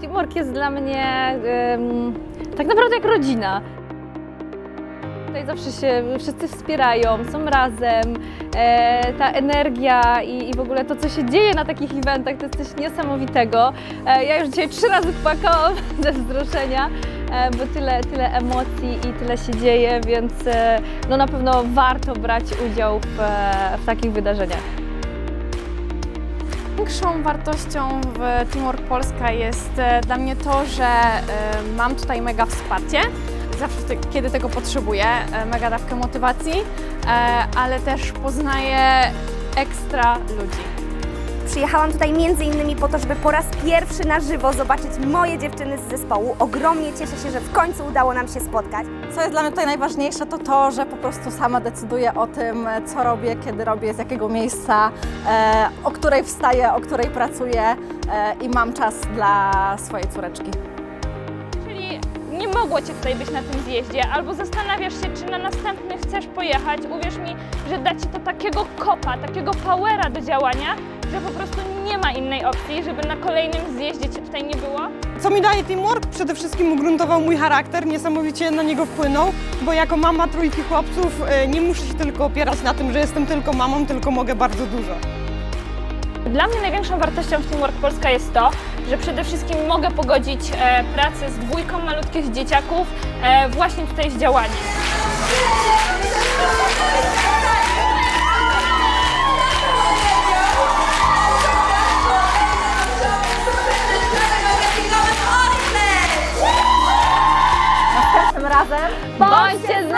Teamwork jest dla mnie tak naprawdę jak rodzina. Tutaj zawsze się wszyscy wspierają, są razem. E, ta energia i, i w ogóle to, co się dzieje na takich eventach, to jest coś niesamowitego. E, ja już dzisiaj trzy razy płakałam ze wzruszenia, e, bo tyle, tyle emocji i tyle się dzieje, więc e, no na pewno warto brać udział w, e, w takich wydarzeniach. Większą wartością w Teamwork Polska jest e, dla mnie to, że e, mam tutaj mega wsparcie, zawsze kiedy tego potrzebuję, e, mega dawkę motywacji, ale też poznaję ekstra ludzi. Przyjechałam tutaj innymi po to, żeby po raz pierwszy na żywo zobaczyć moje dziewczyny z zespołu. Ogromnie cieszę się, że w końcu udało nam się spotkać. Co jest dla mnie tutaj najważniejsze, to to, że po prostu sama decyduję o tym, co robię, kiedy robię, z jakiego miejsca, e, o której wstaję, o której pracuję e, i mam czas dla swojej córeczki. Czyli nie mogło Cię tutaj być na tym zjeździe, albo zastanawiasz się, czy na następny chcesz pojechać. Uwierz mi, że da Ci to takiego kopa, takiego powera do działania, że po prostu nie ma innej opcji, żeby na kolejnym zjeździe Cię tutaj nie było. Co mi daje teamwork? Przede wszystkim ugruntował mój charakter, niesamowicie na niego wpłynął, bo jako mama trójki chłopców e, nie muszę się tylko opierać na tym, że jestem tylko mamą, tylko mogę bardzo dużo. Dla mnie największą wartością w Teamwork Polska jest to, że przede wszystkim mogę pogodzić e, pracę z dwójką malutkich dzieciaków e, właśnie tutaj z działaniem. Następnym razem Bądźcie